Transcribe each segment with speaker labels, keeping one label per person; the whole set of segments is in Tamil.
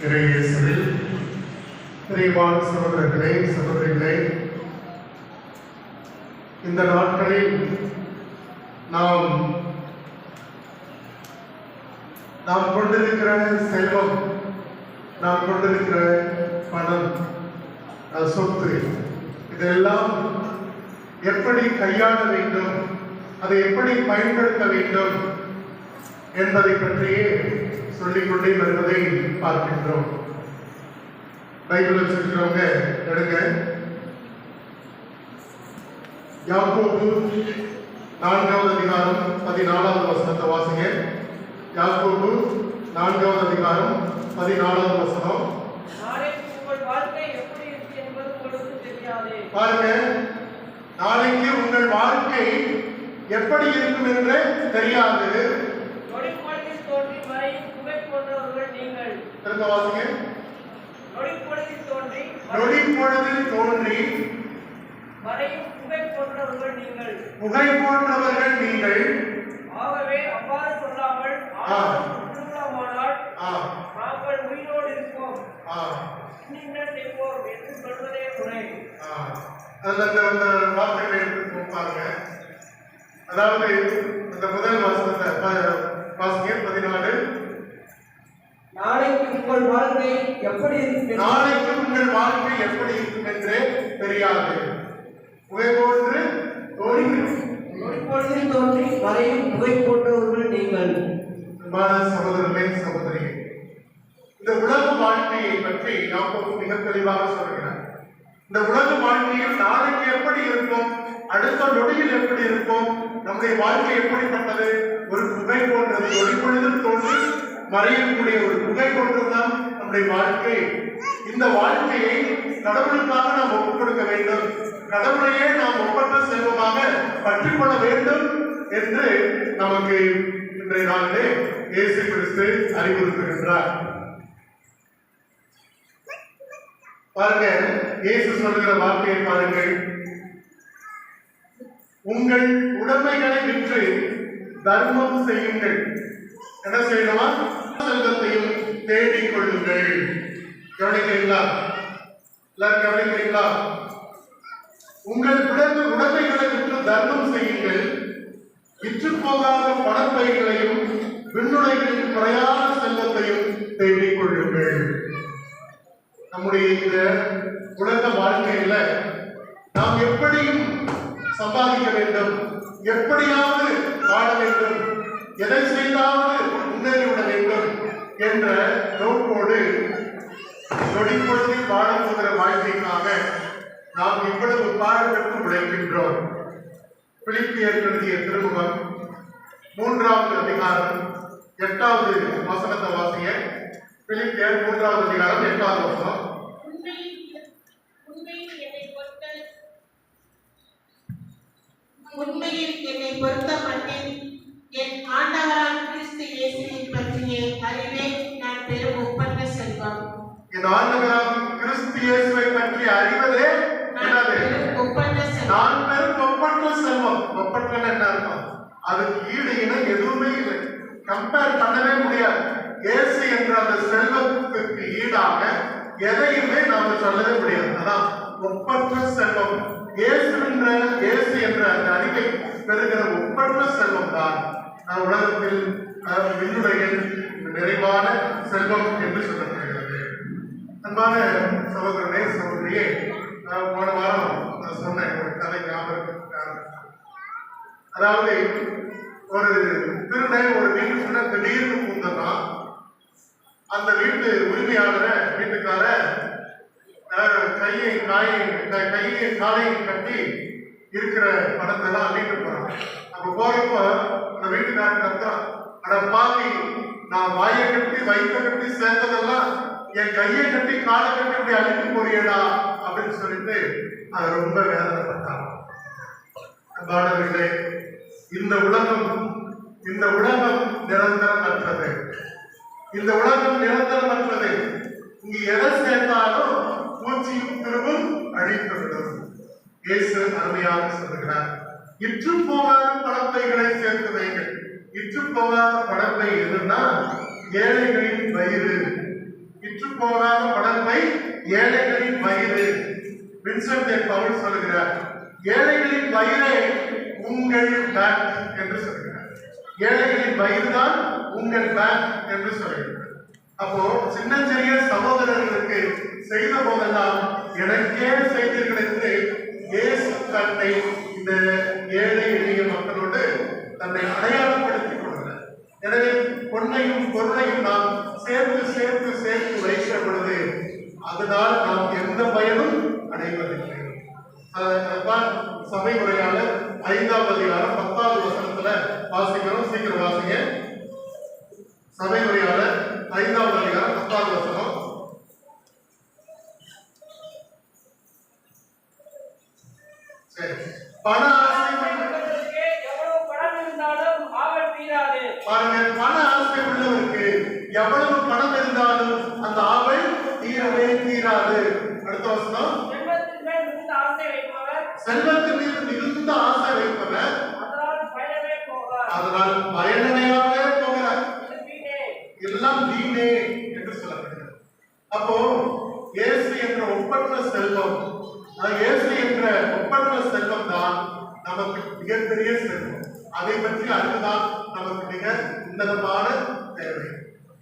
Speaker 1: இறையேசுவில் பிரியமான சகோதரர்களே சகோதரிகளே இந்த நாட்களில் நாம் நாம் கொண்டிருக்கிற செல்வம் நாம் கொண்டிருக்கிற பணம் சொத்து இதெல்லாம் எப்படி கையாள வேண்டும் அதை எப்படி பயன்படுத்த வேண்டும் என்பதை பற்றியே சொல்லிக்கொண்டே வருவதை பார்க்கின்றோம். பைபிள் வச்சிருக்கிறவங்க எடுங்க. யாக்கோபு நான்காவது அதிகாரம் பதினாலாவது வசனத்தை வாசிங்க. யாக்கோபு நான்காவது அதிகாரம் பதினாலாவது வசனம். பாருங்க நாளைக்கு உங்கள் வாழ்க்கை எப்படி இருக்கும் என்று தெரியாது
Speaker 2: நொடிப்பொழுதில் தோன்றி மறையும் புகை போன்றவர்கள் நீங்கள்
Speaker 1: திரும்ப வாசிங்க.
Speaker 2: நொடிப்பொழுதில் தோன்றி
Speaker 1: நொடி பொழுதில் தோன்றி
Speaker 2: மறையும் புகை போன்றவர்கள் நீங்கள்.
Speaker 1: புகை போன்றவர்கள் நீங்கள்.
Speaker 2: ஆகவே அவ்வாறு சொல்லாமல்
Speaker 1: ஆ,
Speaker 2: நாங்கள் உயிரோடு இருப்போம்.
Speaker 1: ஆ,
Speaker 2: இன்ன செய்வோம் என்று சொல்வதே முறை
Speaker 1: ஆ. அந்த அந்த வார்த்தைகளை எடுத்து பாருங்க. அதாவது அந்த முதல் வாசகத்தை பதினாலு.
Speaker 2: நாளைக்கு உங்கள் வாழ்க்கை எப்படி இருக்கும்
Speaker 1: நாளைக்கு உங்கள் வாழ்க்கை எப்படி இருக்கும் என்று தெரியாது. புகை போன்று தோன்றி
Speaker 2: நொடிப்பொழுதில் தோன்றி மறையும் புகை போன்றவர்கள் நீங்கள்.
Speaker 1: சகோதரர்களே சகோதரியே இந்த உலக வாழ்க்கையை பற்றி யாக்கோபு மிக தெளிவாக சொல்கிறார். இந்த உலக வாழ்க்கையில் நாளைக்கு எப்படி இருக்கும் அடுத்த நொடியில் எப்படி இருக்கும் நம்முடைய வாழ்க்கை எப்படிப்பட்டது? ஒரு புகை போன்றது ஒளிப்பொழுதில் தோன்றி மறையக்கூடிய ஒரு புகை போன்றதுதான் நம்முடைய வாழ்க்கை. இந்த வாழ்க்கையை கடவுளுக்காக நாம் ஒப்புக் கொடுக்க வேண்டும். கடவுளையே நாம் ஒப்பற்ற செல்வமாக பற்றிக் கொள்ள வேண்டும் என்று நமக்கு இன்றைய நாளிலே இயேசு கிறிஸ்து அறிவுறுத்துகின்றார். பாருங்க இயேசு சொல்லுகிற வார்த்தையை பாருங்கள். உங்கள் உடமைகளை விற்று தர்மம் செய்யுங்கள். என்ன செய்யணுமா? செல்வத்தையும் தேடிக் கொள்ளுங்கள் கவனிக்கிறீங்களா எல்லாரும் கவனிக்கிறீங்களா உங்கள் உடம்பு உடமைகளை விற்று தர்மம் செய்யுங்கள். விற்று போகாத பணப்பைகளையும் விண்ணுடைகளின் குறையான செல்வத்தையும் தேடிக் கொள்ளுங்கள் நம்முடைய இந்த உலக வாழ்க்கையில நாம் எப்படியும் சம்பாதிக்க வேண்டும். எப்படியாவது வாழ வேண்டும். எதை செய்தாவது முன்னேறிவிட வேண்டும் என்ற நோக்கோடு நொடிப்பொழுதில் வாழப் போகிற வாழ்க்கைக்காக நாம் இவ்வளவு பாடுபட்டு உழைக்கின்றோம். பிலிப்பியர் எழுதிய திருமுகம் மூன்றாவது அதிகாரம் எட்டாவது வசனத்தை வாசிய பிலிப்பியர் மூன்றாவது அதிகாரம் எட்டாவது வசனம்.
Speaker 3: உண்மையில் என்னை பொருத்தப்பட்டேன் என் ஆண்டவராம் கிறிஸ்து இயேசுவின் பற்றிய அறிவே நான் பெரும் ஒப்பந்த செல்வம்.
Speaker 1: இந்த ஆண்டவராம் கிறிஸ்து இயேசுவை பற்றி அறிவதே
Speaker 3: பெரும் ஒப்பந்த செல்வம்.
Speaker 1: நான் பெரும் ஒப்பற்ற செல்வம். ஒப்பற்றன்னு என்ன அர்த்தம்? அதுக்கு ஈடு இணை எதுவுமே இல்லை. கம்பேர் பண்ணவே முடியாது. இயேசு என்ற அந்த செல்வத்துக்கு ஈடாக எதையுமே நாம சொல்லவே முடியாது. அதான் ஒப்பற்ற செல்வம். இயேசு என்ற இயேசு என்ற அந்த அறிவை பெறுகிற ஒப்பற்ற செல்வம் தான் உலகத்தில் அஹ், நிறைவான செல்வம் என்று சொல்லப்படுகிறது. அன்பான சகோதரனே சகோதரியே நான் போன வாரம் நான் சொன்னேன் ஒரு கதை ஞாபகம் அதாவது ஒரு திருடன் ஒரு வீட்டுக்குள்ள திடீர்னு பூந்ததான் அந்த வீட்டு உரிமையாளரை வீட்டுக்கார கையை காயை கையை காலையும் கட்டி இருக்கிற பணத்தை எல்லாம் அள்ளிட்டு போறாங்க அப்ப போறப்ப அந்த வீட்டுக்காரன் கத்துறான். அட பாவி நான் வாயை கட்டி வயிற்ற கட்டி சேர்ந்ததெல்லாம் என் கையை கட்டி காலை கட்டி இப்படி அள்ளிட்டு போறியடா அப்படின்னு சொல்லிட்டு அது ரொம்ப வேதனைப்பட்டான். அன்பானவர்களே இந்த உலகம் இந்த உலகம் நிரந்தரமற்றது. இந்த உலகம் நிரந்தரமற்றது. இங்கு எதை சேர்ந்தாலும் பூச்சியும் திருவும் அழித்து விடும் இயேசு அருமையாக சொல்லுகிறார். இற்று போகாத பணப்பைகளை சேர்த்து வைங்கள் இற்று போகாத பணப்பை எதுன்னா ஏழைகளின் வயிறு. இற்று போகாத பணத்தை ஏழைகளின் வயிறு. வின்சென்ட் பவுல் சொல்கிறார் ஏழைகளின் வயிறே உங்கள் பேங்க் என்று சொல்கிறார் ஏழைகளின் வயிறு தான் உங்கள் பேங்க் என்று சொல்கிறார் அப்போ சின்னஞ்சிறிய சகோதரர்களுக்கு செய்த போதெல்லாம் எனக்கே செய்தீர்கள் என்று இயேசு தன்னை இந்த ஏழை எளிய மக்களோடு தன்னை அடையாளப்படுத்திக் கொள்கிறார். எனவே பொன்னையும் பொருளையும் நாம் சேர்த்து சேர்த்து சேர்த்து வைக்கிற பொழுது அதனால் நாம் எந்த பயனும் அடைவதில்லை. சபை உரையாளர் ஐந்தாவது அதிகாரம் பத்தாவது வசனத்துல வாசிக்கிறோம். சீக்கிரம் வாசிங்க. சபை உரையாளர் ஐந்தாவது அதிகாரம் பத்தாவது வசனம் சரி பண ஆசை
Speaker 2: உள்ளவர்களுக்கு எவ்வளவு பணம் இருந்தாலும் ஆவல் தீராது
Speaker 1: பாருங்க பண ஆசை உள்ளவருக்கு எவ்வளவு பணம் இருந்தாலும் அந்த ஆவல் தீரவே தீராது அடுத்த வசனம்
Speaker 2: செல்வத்தின் மேல் மிகுந்த ஆசை வைப்பவர்
Speaker 1: செல்வத்தின் மீது மிகுந்த ஆசை வைப்பவர்
Speaker 2: அதனால் பயனவே போவார்
Speaker 1: அதனால் பயனடையாமலே போகிறார்
Speaker 2: இது வீணே
Speaker 1: எல்லாம் வீணே என்று சொல்லப்படுகிறது அப்போ இயேசு என்ற ஒப்பற்ற செல்வம் இயேசு என்ற ஒப்பற்ற செல்வம் தான் நமக்கு மிகப்பெரிய செல்வம். அதை பற்றி அறிவுதான் நமக்கு மிக உன்னதமான தேவை.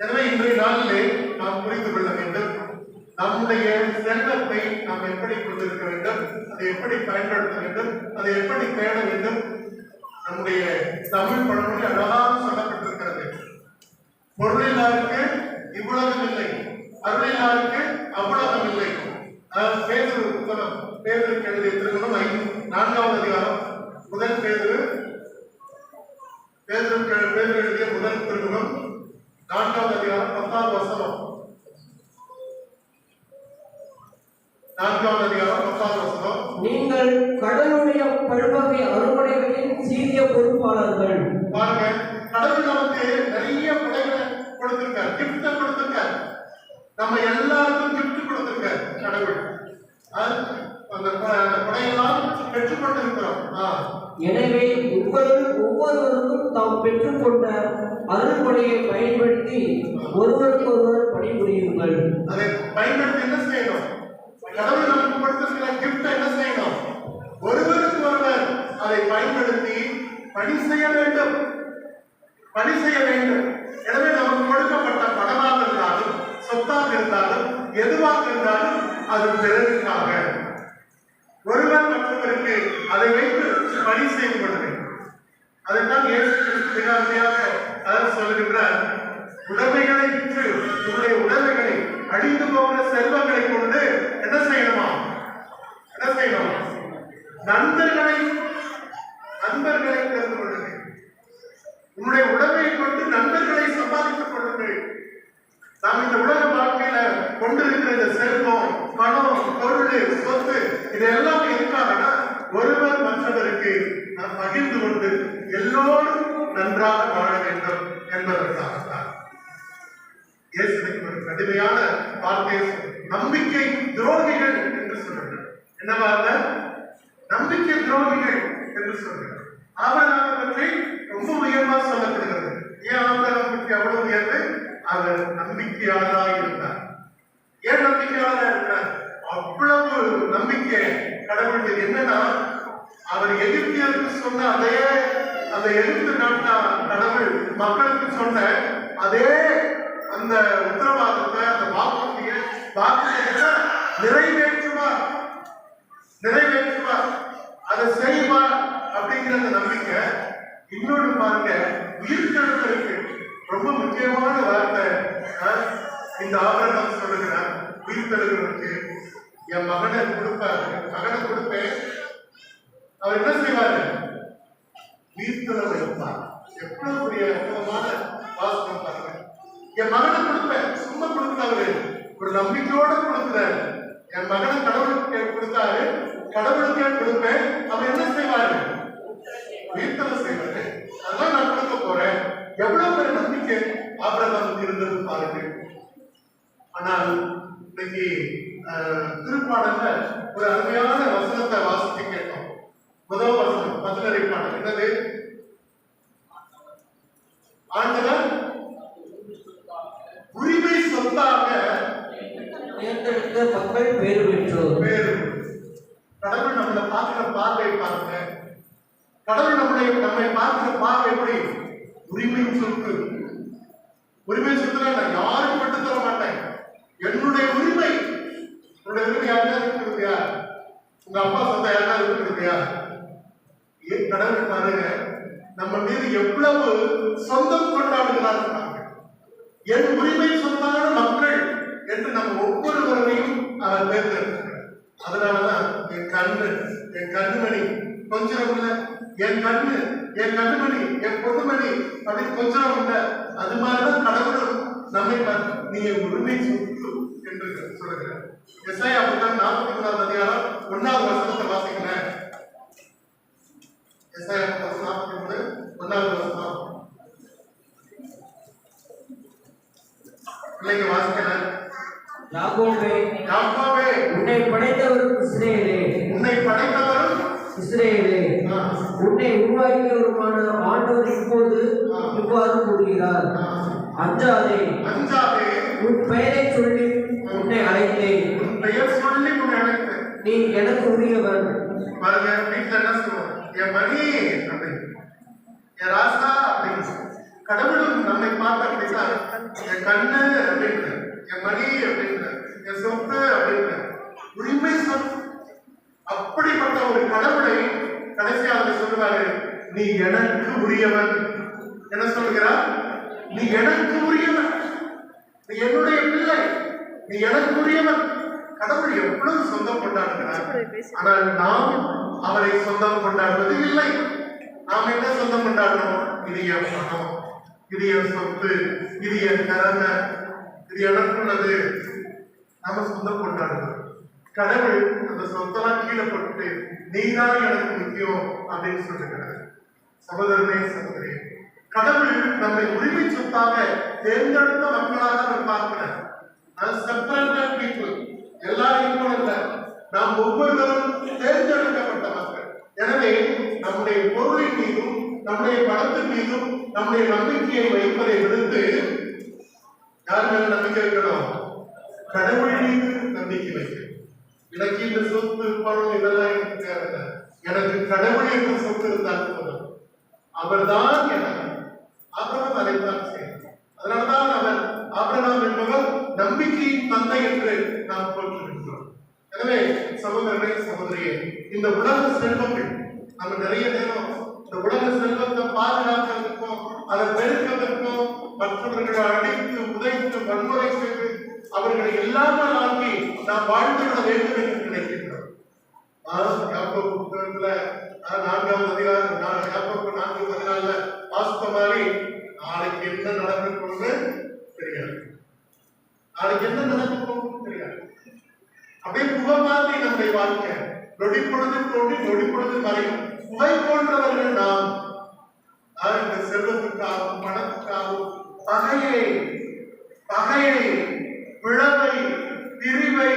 Speaker 1: எனவே இன்றைய நாளிலே நாம் புரிந்து கொள்ள வேண்டும் நம்முடைய செல்வத்தை நாம் எப்படி கொண்டிருக்க வேண்டும் அதை எப்படி பயன்படுத்த வேண்டும் அதை எப்படி தேட வேண்டும் நம்முடைய தமிழ் பழமொழி அழகாக சொல்லப்பட்டிருக்கிறது. பொருளில்லாருக்கு இவ்வுலகம் இல்லை அருளில்லாருக்கு அவ்வுலகம் இல்லை அதாவது பேதுரு புத்தகம் பேதருக்கு எழுதிய திருமணம் ஐந்து நான்காவது அதிகாரம். முதல் பேதுரு எழுதிய முதல் திருமணம் நான்காவது அதிகாரம் பத்தாவது வசனம். நான்காவது அதிகாரம் பத்தாவது வசனம்.
Speaker 4: நீங்கள் கடலுடைய பல்வகை அறுவடைகளின் சீரிய பொறுப்பாளர்கள்.
Speaker 1: பாருங்க கடவுள் நமக்கு நிறைய கொடைகளை கொடுத்திருக்கார் கிஃப்ட கொடுத்திருக்கார். நம்ம எல்லாருக்கும் கிஃப்ட் கொடுத்திருக்கார் கடவுள். அந்த கொடையெல்லாம் பெற்றுக்கொண்டு இருக்கிறோம் ஆ.
Speaker 4: எனவே உங்களுள் ஒவ்வொருவருக்கும் தாம் பெற்றுக்கொண்ட அருள்கொடையை பயன்படுத்தி ஒருவருக்கொருவர் பணிபுரியுங்கள்.
Speaker 1: அதை பயன்படுத்தி என்ன செய்யணும்? கடவுள் நமக்கு கொடுத்திருக்கிற கிஃப்ட் என்ன செய்யணும்? ஒருவருக்கு ஒருவர் அதை பயன்படுத்தி பணி செய்ய வேண்டும். பணி செய்ய வேண்டும். எனவே கொடுக்கப்பட்ட பணமாக இருந்தாலும் சொத்தாக இருந்தாலும் எதுவாக இருந்தாலும் அது பிறருக்காக. ஒருவர் மற்றவருக்கு அதை வைத்து பணி செய்யப்படுது கொள்ள அதைத்தான் இயேசு மிக அதாவது சொல்லுகின்றார். உடைமைகளை விற்று உங்களுடைய உடமைகளை அழிந்து போகிற செல்வங்களை கொண்டு என்ன செய்யணுமா? என்ன செய்யணும்? நண்பர்களை நண்பர்களை தெரிந்து உன்னுடைய உடமையை கொண்டு நண்பர்களை சம்பாதித்துக் கொள்ளுங்கள். நாம் இந்த உலக வாழ்க்கையில கொண்டிருக்கிற இந்த செல்வம் பணம் பொருள் சொத்து இதெல்லாம் இருக்காங்கன்னா ஒருவர் மற்றவருக்கு நாம் பகிர்ந்து கொண்டு எல்லோரும் நன்றாக வாழ வேண்டும் என்பதற்காகத்தான். இயேசுவின் ஒரு கடுமையான வார்த்தை நம்பிக்கை துரோகிகள் என்று சொல்லுங்கள். என்ன வார்த்தை நம்பிக்கை துரோகிகள் என்று சொல்லுங்கள். ஆபரகாமை பற்றி ரொம்ப உயர்வா சொல்லப்படுகிறது. ஏன் ஆபரகாம் பற்றி அவ்வளவு உயர்வு? அவர் நம்பிக்கையாளராக இருந்தார். ஏன் நம்பிக்கையாளராக இருக்கிறார் அவ்வளவு நம்பிக்கை. கடவுள் என்னன்னா அவர் எகிப்தியருக்கு சொன்ன அதே அந்த எதிர்த்து நாட்டா கடவுள் மக்களுக்கு சொன்ன அதே அந்த உத்தரவாதத்தை அந்த வாக்குறுதிய வாக்குறுதியை நிறைவேற்றுவார். நிறைவேற்றுவார். அதை செய்வார். அப்படிங்கிற அந்த நம்பிக்கை இன்னொன்று பாருங்க உயிர்த்தெழுத்தலுக்கு ரொம்ப முக்கியமான வார்த்தை. இந்த ஆபரணம் சொல்லுகிறார் உயிர்த்தெழுகிறதுக்கு என் மகனை கொடுப்பார். மகனை கொடுப்பேன். அவர் என்ன செய்வாரு? உயிர்த்தெழ வைப்பார். எவ்வளவு பெரிய அற்புதமான வாசகம் பாருங்க. என் மகனை கொடுப்பேன். சும்மா கொடுத்தாரு ஒரு நம்பிக்கையோட கொடுக்கிறாரு என் மகனை கடவுளுக்கு கொடுத்தாரு. கடவுளுக்கே கொடுப்பேன். அவர் என்ன செய்வாரு? உயிர்த்தல செய்வாரு அதெல்லாம் நான் கொடுக்க போறேன். எவ்வளவு பெரிய நம்பிக்கை ஆபிரகாமுக்கு இருந்தது பாருங்க. ஆனால் இன்னைக்கு திருப்பாடல்ல ஒரு அருமையான வசனத்தை வாசித்து கேட்டோம். முதல் வசனம் பதிலரை பாடல். என்னது? ஆண்டவர் உரிமை சொத்தாக
Speaker 4: நிறைந்த மக்கள் பேறு பெற்றோர்
Speaker 1: வேறு கடவுள் நம்மளை பார்க்கிற பார்வை பாருங்க. கடவுள் நம்மளை நம்மை பார்க்கிற பார்வை எப்படி? உரிமை சொத்து. உரிமை சொத்துல நான் யாருக்கும் விட்டு தர மாட்டேன். என்னுடைய உரிமை. உன்னுடைய உரிமை யாருக்கா இருக்கிறியா உங்க அப்பா சொந்த யாருக்கா இருக்கிறியா ஏன் கடவுள் பாருங்க நம்ம மீது எவ்வளவு சொந்தம் கொண்டாடுகிறார் என் உரிமை சொந்தமான மக்கள் என்று நம்ம ஒவ்வொருவரையும் அவர் தேர்ந்தெடுக்கிறார் அதனாலதான் என் கண்ணு என் கண்மணி கொஞ்சம் இல்ல என் கண்ணு என் கண்ணுமணி என் பொதுமணி அப்படின்னு கொஞ்சம் இல்ல அது மாதிரிதான் கடவுளும் நம்மை பார்த்து நீ என் உரிமை சொத்து என்று சொல்லுகிறார். எஸ்ஐ அப்படித்தான் நாற்பத்தி மூணாவது அதிகாரம் ஒன்னாவது வசனத்தை வாசிக்கிறேன். எஸ்ஐ நாற்பத்தி மூணு ஒன்னாவது வசனம். பிள்ளைங்க வாசிக்கிறேன்.
Speaker 4: யாக்கோபே
Speaker 1: யாக்கோபே
Speaker 4: உன்னை படைத்தவரும் இஸ்ரேலே
Speaker 1: உன்னை படைத்தவரும்
Speaker 4: இஸ்ரேலே. உன்னை உருவாக்கியவருமான ஆண்டவர் இப்போது இவ்வாறு கூறுகிறார். அஞ்சாதே
Speaker 1: அஞ்சாதே.
Speaker 4: உன் பெயரை சொல்லி உன்னை அழைத்தேன்.
Speaker 1: உன் பெயர் சொல்லி உன்னை அழைத்தேன்.
Speaker 4: நீ எனக்கு உரியவன்.
Speaker 1: பாருங்க வீட்டுல என்ன சொல்லுவோம்? என் மணி அப்படின்னு என் ராசா அப்படின்னு கடவுளும் நம்மை பார்த்து அப்படின்னா என் கண்ணு அப்படின்னு என் மணி அப்படின்னு என் சொத்து அப்படின்னு உரிமை சொத்து அப்படிப்பட்ட ஒரு கடவுளை கடைசியாக சொல்லுவாரு நீ எனக்கு உரியவன். என்ன சொல்கிறார்? நீ எனக்கு உரியவன். நீ என்னுடைய பிள்ளை. நீ எனக்கு உரியவன். கடவுள் எவ்வளவு சொந்தம் கொண்டாடுகிறார். ஆனால் நாம் அவரை சொந்தம் கொண்டாடுவது இல்லை. நாம் என்ன சொந்தம் கொண்டாடுறோம்? இது என் பணம் இது என் சொத்து இது என் திறமை இது எனக்குள்ளது. நாம சொந்தம் கொண்டாடுறோம். கடவுள் அந்த சொத்தெல்லாம் கீழே போட்டு நீதான் எனக்கு முக்கியம் அப்படின்னு சொல்லுகிறார் சகோதரனே சகோதரி கடவுள் நம்மை உரிமை சொத்தாக தேர்ந்தெடுத்த மக்களாக அவர் பார்க்கிறார். செப்பரேட்டட் பீப்புள் எல்லாரையும் போல இல்ல. நாம் ஒவ்வொருவரும் தேர்ந்தெடுக்கப்பட்ட மக்கள். எனவே நம்முடைய பொருளின் மீதும் நம்முடைய பணத்தின் மீதும் நம்முடைய நம்பிக்கையை வைப்பதை விடுத்து யார் மேல நம்பிக்கை வைக்கணும்? கடவுள் மீது நம்பிக்கை வைக்கணும். எனக்கு இந்த சொத்து பணம் இதெல்லாம் எனக்கு தேவையில்லை. எனக்கு கடவுள் என்ற சொத்து இருந்தால் போதும். அவர்தான் எனக்கு அப்புறம் அதைத்தான் செய்யணும் அதனால்தான் அவர் ஆபிரகாம் என்பவர் நம்பிக்கையின் தந்தை என்று நாம் போற்றுகின்றோம். எனவே சகோதரனே சகோதரியே இந்த உலக செல்வங்கள் நம்ம நிறைய நேரம் இந்த உலக செல்வத்தை பாதுகாக்கிறதுக்கும் அதை பெருக்கிறதுக்கும் மற்றவர்களை அடித்து உதைத்து வன்முறை செய்து அவர்களை எல்லாம் ஆக்கி நாம் வாழ்ந்துவிட வேண்டும் என்று நினைக்கின்றோம். புத்தகத்துல நான்காம் நான்காவது அதிகாரம் நான்கு பதினால வாசித்த மாதிரி நாளைக்கு என்ன நடக்கும் தெரியாது. நாளைக்கு என்ன நடக்கும் போகுது தெரியாது. அப்படியே புகை மாதிரி நம்முடைய வாழ்க்கை. நொடி பொழுது தோன்றி நொடி பொழுது மறையும் புகை போன்றவர்கள் நாம். இந்த செல்வத்துக்காகவும் பணத்துக்காகவும் பகையை பகையை பிளவை பிரிவை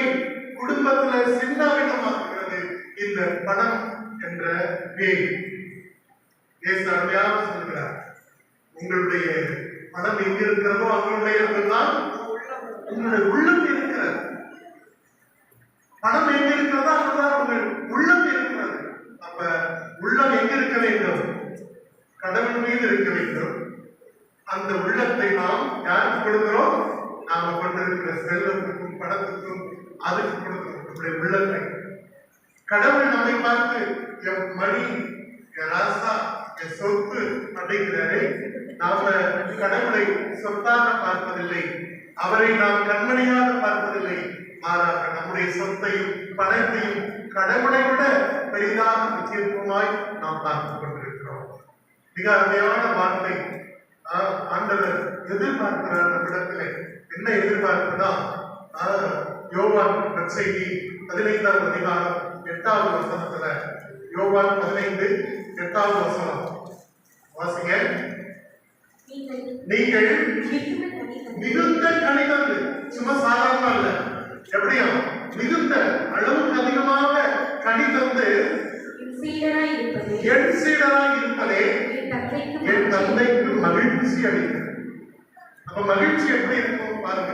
Speaker 1: குடும்பத்துல சின்னாவினமாக்குகிறது இந்த பணம் என்ற பேய் அருமையாக சொல்கிறார். உங்களுடைய பணம் எங்க இருக்கிறதோ அவங்களுடைய தான் உங்களுடைய உள்ளம் இருக்கிறது. பணம் எங்க இருக்கிறதோ அங்குதான் உங்கள் உள்ளம் இருக்கிறது. அப்ப உள்ளம் எங்க இருக்க வேண்டும்? கடவுள் மீது இருக்க வேண்டும். அந்த உள்ளத்தை நாம் யாருக்கு கொடுக்கிறோம்? நாம கொண்டிருக்கிற செல்வத்துக்கும் படத்துக்கும் அதுக்கு கொடுக்கணும் நம்முடைய உள்ளத்தை கடவுள் நம்மை பார்த்து என் மணி என் ராசா என் சொத்து அப்படிங்கிறாரே. நாம கடவுளை சொத்தாக பார்ப்பதில்லை. அவரை நாம் கண்மணியாக பார்ப்பதில்லை. மாறாக நம்முடைய சொத்தையும் பணத்தையும் கடவுளை விட பெரிதாக முக்கியத்துவமாய் நாம் பார்த்துக் கொண்டிருக்கிறோம். மிக அருமையான வார்த்தை. ஆஹ், ஆண்டவர் எதிர்பார்க்கிறார் நம்மிடத்திலே என்ன எதிர்பார்ப்புனா யோவான் நற்செய்தி பதினைந்தாவது அதிகாரம் எட்டாவது வசனத்துல யோவான் பதினைந்து எட்டாவது வசனம். வாசிங்க. நீங்கள் மிகுந்த கணிதம் சும்மா சாதாரணமா இல்ல. எப்படியா? மிகுந்த அளவுக்கு அதிகமாக கணிதந்து என் சீடராய் இருப்பதே
Speaker 5: என் தந்தைக்கு
Speaker 1: மகிழ்ச்சி. அளிக்கிறது அப்ப மகிழ்ச்சி எப்படி இருக்கும் பாருங்க.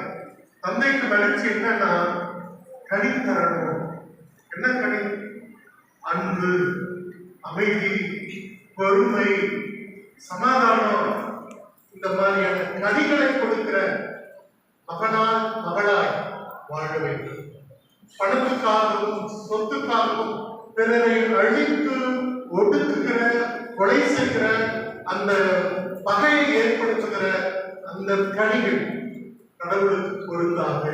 Speaker 1: தந்தைக்கு மகிழ்ச்சி என்னன்னா கனி தரணும். என்ன கனி? அன்பு அமைதி பொறுமை சமாதானம். இந்த மாதிரியான கனிகளை கொடுக்கிற மகனால் மகளாய் வாழ வேண்டும். பணத்துக்காகவும் சொத்துக்காகவும் பிறரை அழித்து ஒடுக்குகிற கொலை செய்கிற அந்த பகையை ஏற்படுத்துகிற அந்த கனிகள் கடவுளுக்கு பொருந்தாது.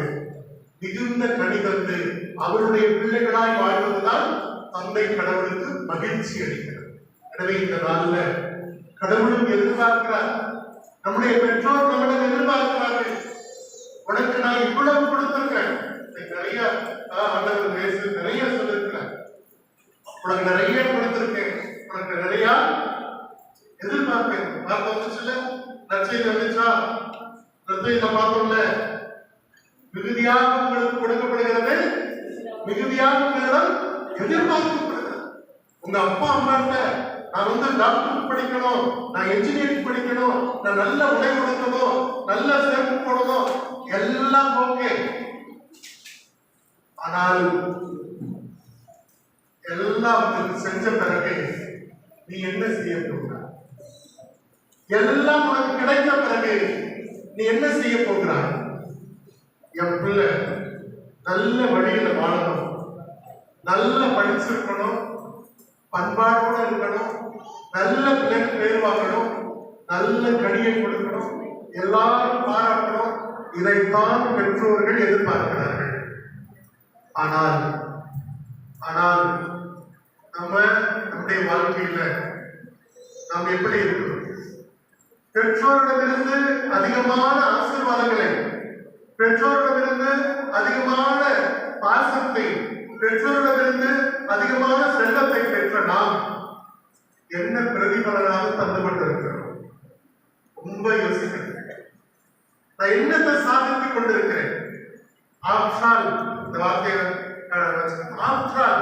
Speaker 1: மிகுந்த கனி தந்து அவருடைய பிள்ளைகளாய் வாழ்வதுதான் தந்தை கடவுளுக்கு மகிழ்ச்சி அளிக்கிறது. எனவே இந்த நாளில் கடவுளும் எதிர்பார்க்கிறார். நம்முடைய பெற்றோர் நம்மிடம் எதிர்பார்க்கிறார்கள். உனக்கு நான் இவ்வளவு கொடுத்திருக்கிறேன். நிறைய ஆண்டவர் பேசு நிறைய சொல்லிருக்கிறேன் உனக்கு நிறைய கொடுத்திருக்கேன். உனக்கு நிறைய எதிர்பார்ப்பேன். வார்த்தை சொல்ல? நற்செய்தி வந்துச்சா? நற்செய்தியில பார்த்தோம்ல மிகுதியாக உங்களுக்கு கொடுக்கப்படுகிறது மிகுதியாக உங்களிடம் எதிர்பார்க்கப்படுகிறது. உங்க அப்பா அம்மாட்ட நான் வந்து டாக்டர் படிக்கணும் நான் இன்ஜினியரிங் படிக்கணும் நான் நல்ல உடை கொடுக்கணும் நல்ல சேர்ப்பு போடணும் எல்லாம் ஓகே ஆனால் எல்லாம் உனக்கு செஞ்ச பிறகு நீ என்ன செய்யணும்? எல்லாம் உனக்கு கிடைத்த பிறகு நீ என்ன செய்ய போகிறாய்? என் பிள்ளை நல்ல வழியில வாழணும். நல்ல படிச்சிருக்கணும். பண்பாடோட இருக்கணும். நல்ல பிள்ளைக்கு பேர் வாங்கணும். நல்ல கடியை கொடுக்கணும். எல்லாரும் பாராட்டணும். இதைத்தான் பெற்றோர்கள் எதிர்பார்க்கிறார்கள். ஆனால் ஆனால் நம்ம நம்முடைய வாழ்க்கையில நாம் எப்படி இருக்கிறோம் பெற்றோரிடமிருந்து அதிகமான ஆசீர்வாதங்களை பெற்றோரிடமிருந்து அதிகமான பாசத்தை பெற்றோரிடமிருந்து அதிகமான செல்லத்தை பெற்ற நாம் என்ன பிரதிபலனாக தந்து கொண்டிருக்கிறோம் ரொம்ப யோசிக்கிறேன் நான் என்னத்தை சாதித்துக் கொண்டிருக்கிறேன்? ஆப்ஷால் இந்த வார்த்தையை ஆப்ஷால்.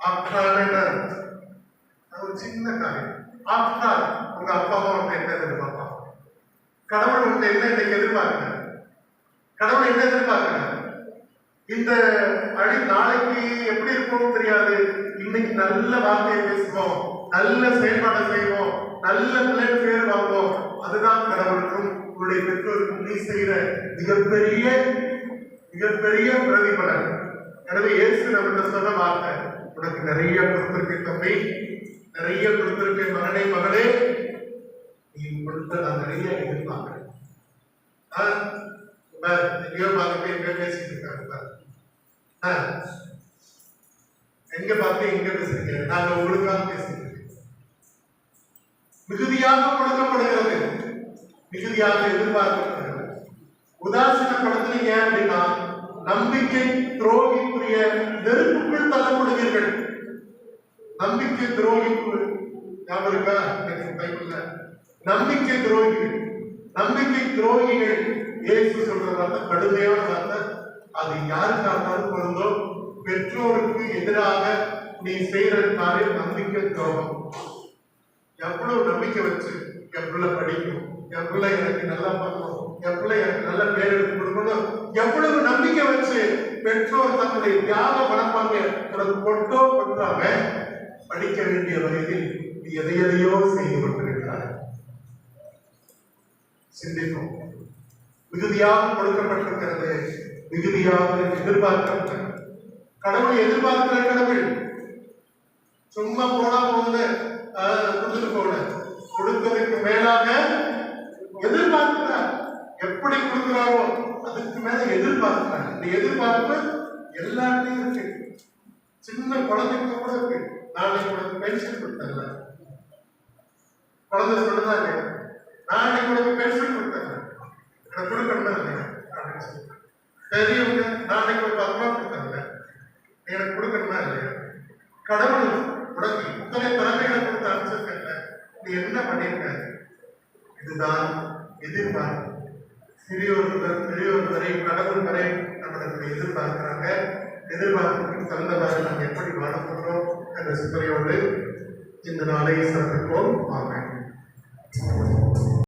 Speaker 1: ஆப்ஷால் என்ன? ஒரு சின்ன காரியம். ஆப்ஷால் உங்க அப்பா அம்மா உங்க என்ன எதிர்பார்ப்பாங்க? கடவுள் உங்க என்ன இன்னைக்கு எதிர்பார்க்கிறார் கடவுள் என்ன எதிர்பார்க்கிறார் இந்த அடி நாளைக்கு எப்படி இருக்கும்னு தெரியாது. இன்னைக்கு நல்ல வார்த்தையை பேசுவோம் நல்ல செயல்பாடை செய்வோம் நல்ல பிள்ளைகள் பேர் வாங்குவோம். அதுதான் கடவுளுக்கும் உங்களுடைய பெற்றோருக்கும் நீ செய்கிற மிகப்பெரிய மிகப்பெரிய பிரதிபலன். எனவே இயேசு நம்மகிட்ட சொன்ன வார்த்தை உனக்கு நிறைய கொடுத்திருக்கேன் தம்பி. நிறைய கொடுத்திருக்கேன் மகனே மகளே. நீ கொடுத்த நான் நிறைய எதிர்பார்க்கிறேன். எங்கேயோ பார்த்து எங்க பேசிட்டு இருக்காங்க பார். எங்க பார்த்து எங்க பேசுறீங்க நாங்க உங்களுக்காக பேசிட்டு மிகுதியாக கொடுக்கப்படுகிறது மிகுதியாக எதிர்பார்க்கப்படுகிறது. உதாசீனப்படுத்துறீங்க அப்படின்னா நம்பிக்கை துரோகிக்குரிய நெருப்புக்குள் தள்ளப்படுவீர்கள். நம்பிக்கை துரோகிக்கு ஞாபகம் இருக்கா? எனக்கு பைபிள்ல நம்பிக்கை துரோகிகள். நம்பிக்கை துரோகிகள். இயேசு சொல்ற கடுமையான வார்த்தை. அது யாருக்காக பொருந்தோ. பெற்றோருக்கு எதிராக நீ செய்யற காரியம் நம்பிக்கை துரோகம். எவ்வளவு நம்பிக்கை வச்சு என் பிள்ளை படிக்கும். என் பிள்ளை எனக்கு நல்லா பண்ணும் என் பிள்ளை எனக்கு நல்ல பேர் எடுத்து கொடுக்கணும். எவ்வளவு நம்பிக்கை வச்சு பெற்றோர் தன்னுடைய தியாக மனப்பான்மை உனக்கு கொட்டோ பண்றாங்க படிக்க வேண்டிய வயதில் நீ எதை எதையோ செய்து கொண்டிருக்கிறாய். மிகுதியாக கொடுக்கப்பட்டிருக்கிறது மிகுதியாக எதிர்பார்க்கிறது கடவுளை எதிர்பார்க்கிற கடவுள். சும்மா போனா போகுது கொடுத்துட்டு போகல. கொடுத்ததுக்கு மேலாக எதிர்பார்க்கிறார். எப்படி கொடுக்கிறாரோ அதுக்கு மேல எதிர்பார்க்கிறார். இந்த எதிர்பார்ப்பு எல்லாத்தையும் இருக்கு. சின்ன குழந்தைக்கு கூட இருக்கு. நாளைக்கு உங்களுக்கு பென்ஷன் கொடுத்தல குழந்தை சொல்லுதாங்க இல்லையா? நாளைக்கு உனக்கு பென்ஷன் கொடுத்தல எனக்கு கொடுக்கணுமா அப்படின்னு சொல்லி. பெரியவங்க நாளைக்கு உங்களுக்கு பத்து ரூபா கொடுத்தாங்க. எனக்கு கொடுக்கணுமா இல்லையா? கடவுள் உனக்கு இத்தனை திறமைகளை கொடுத்து அனுப்பிச்சிருக்கல நீ என்ன பண்ணியிருக்க இதுதான் எதிர்பார்ப்பு. சிறியோர் முதல் பெரியோர் வரை கடவுள் வரை நம்மளுக்கு எதிர்பார்க்கிறாங்க. எதிர்பார்ப்புக்கு தகுந்தவாறு நாங்கள் எப்படி வாழ போகிறோம் என்ற சிந்தனையோடு இந்த நாளை சிறப்பிப்போம். ஆமாம்